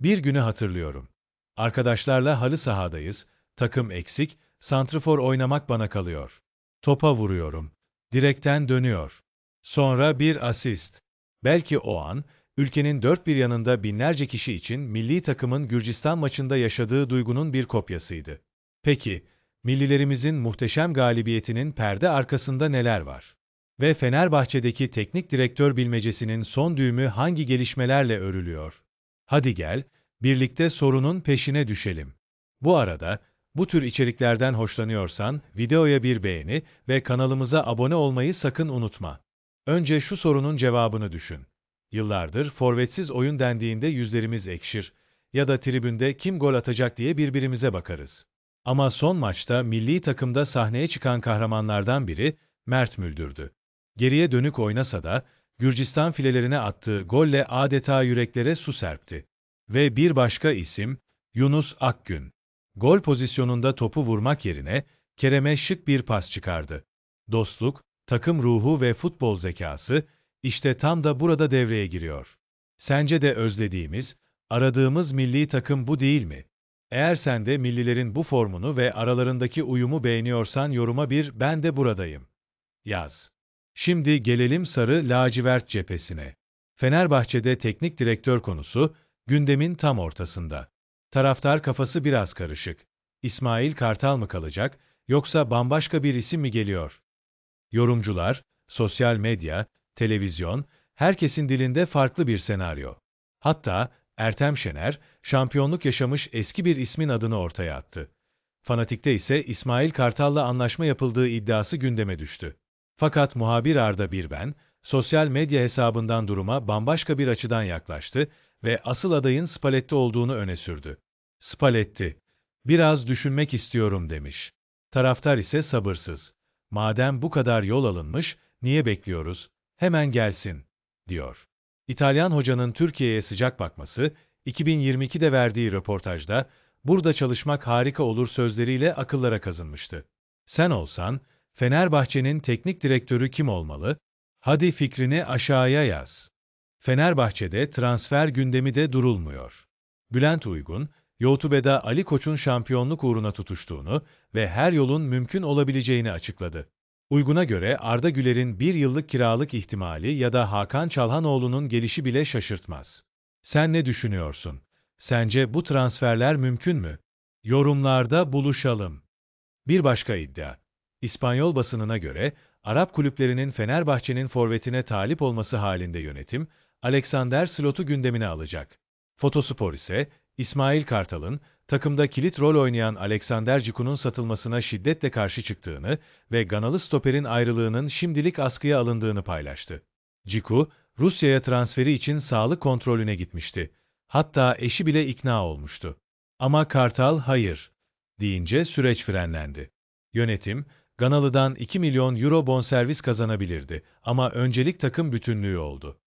Bir günü hatırlıyorum. Arkadaşlarla halı sahadayız, takım eksik, santrfor oynamak bana kalıyor. Topa vuruyorum. Direkten dönüyor. Sonra bir asist. Belki o an, ülkenin dört bir yanında binlerce kişi için milli takımın Gürcistan maçında yaşadığı duygunun bir kopyasıydı. Peki, millilerimizin muhteşem galibiyetinin perde arkasında neler var? Ve Fenerbahçe'deki teknik direktör bilmecesinin son düğümü hangi gelişmelerle örülüyor? Hadi gel, birlikte sorunun peşine düşelim. Bu arada, bu tür içeriklerden hoşlanıyorsan videoya bir beğeni ve kanalımıza abone olmayı sakın unutma. Önce şu sorunun cevabını düşün. Yıllardır forvetsiz oyun dendiğinde yüzlerimiz ekşir ya da tribünde kim gol atacak diye birbirimize bakarız. Ama son maçta milli takımda sahneye çıkan kahramanlardan biri Mert Müldür'dü. Geriye dönük oynasa da Gürcistan filelerine attığı golle adeta yüreklere su serpti. Ve bir başka isim Yunus Akgün. Gol pozisyonunda topu vurmak yerine Kerem'e şık bir pas çıkardı. Dostluk, takım ruhu ve futbol zekası işte tam da burada devreye giriyor. Sence de özlediğimiz, aradığımız milli takım bu değil mi? Eğer sen de millilerin bu formunu ve aralarındaki uyumu beğeniyorsan yoruma bir ben de buradayım. Yaz. Şimdi gelelim sarı lacivert cephesine. Fenerbahçe'de teknik direktör konusu gündemin tam ortasında. Taraftar kafası biraz karışık. İsmail Kartal mı kalacak yoksa bambaşka bir isim mi geliyor? Yorumcular, sosyal medya, televizyon, herkesin dilinde farklı bir senaryo. Hatta Ertem Şener, şampiyonluk yaşamış eski bir ismin adını ortaya attı. Fanatik'te ise İsmail Kartal'la anlaşma yapıldığı iddiası gündeme düştü. Fakat muhabir Arda Birben, sosyal medya hesabından duruma bambaşka bir açıdan yaklaştı ve asıl adayın Spalletti olduğunu öne sürdü. Spalletti, biraz düşünmek istiyorum demiş. Taraftar ise sabırsız. Madem bu kadar yol alınmış, niye bekliyoruz? Hemen gelsin, diyor. İtalyan hocanın Türkiye'ye sıcak bakması, 2022'de verdiği röportajda, burada çalışmak harika olur sözleriyle akıllara kazınmıştı. Sen olsan, Fenerbahçe'nin teknik direktörü kim olmalı? Hadi fikrini aşağıya yaz. Fenerbahçe'de transfer gündemi de durulmuyor. Bülent Uygun, YouTube'da Ali Koç'un şampiyonluk uğruna tutuştuğunu ve her yolun mümkün olabileceğini açıkladı. Uygun'a göre Arda Güler'in bir yıllık kiralık ihtimali ya da Hakan Çalhanoğlu'nun gelişi bile şaşırtmaz. Sen ne düşünüyorsun? Sence bu transferler mümkün mü? Yorumlarda buluşalım. Bir başka iddia. İspanyol basınına göre, Arap kulüplerinin Fenerbahçe'nin forvetine talip olması halinde yönetim, Alexander Slot'u gündemine alacak. Fotospor ise, İsmail Kartal'ın, takımda kilit rol oynayan Alexander Ciku'nun satılmasına şiddetle karşı çıktığını ve Ganalı stoperin ayrılığının şimdilik askıya alındığını paylaştı. Ciku, Rusya'ya transferi için sağlık kontrolüne gitmişti. Hatta eşi bile ikna olmuştu. Ama Kartal hayır deyince süreç frenlendi. Yönetim, Ganalı'dan 2 milyon euro bonservis kazanabilirdi ama öncelik takım bütünlüğü oldu.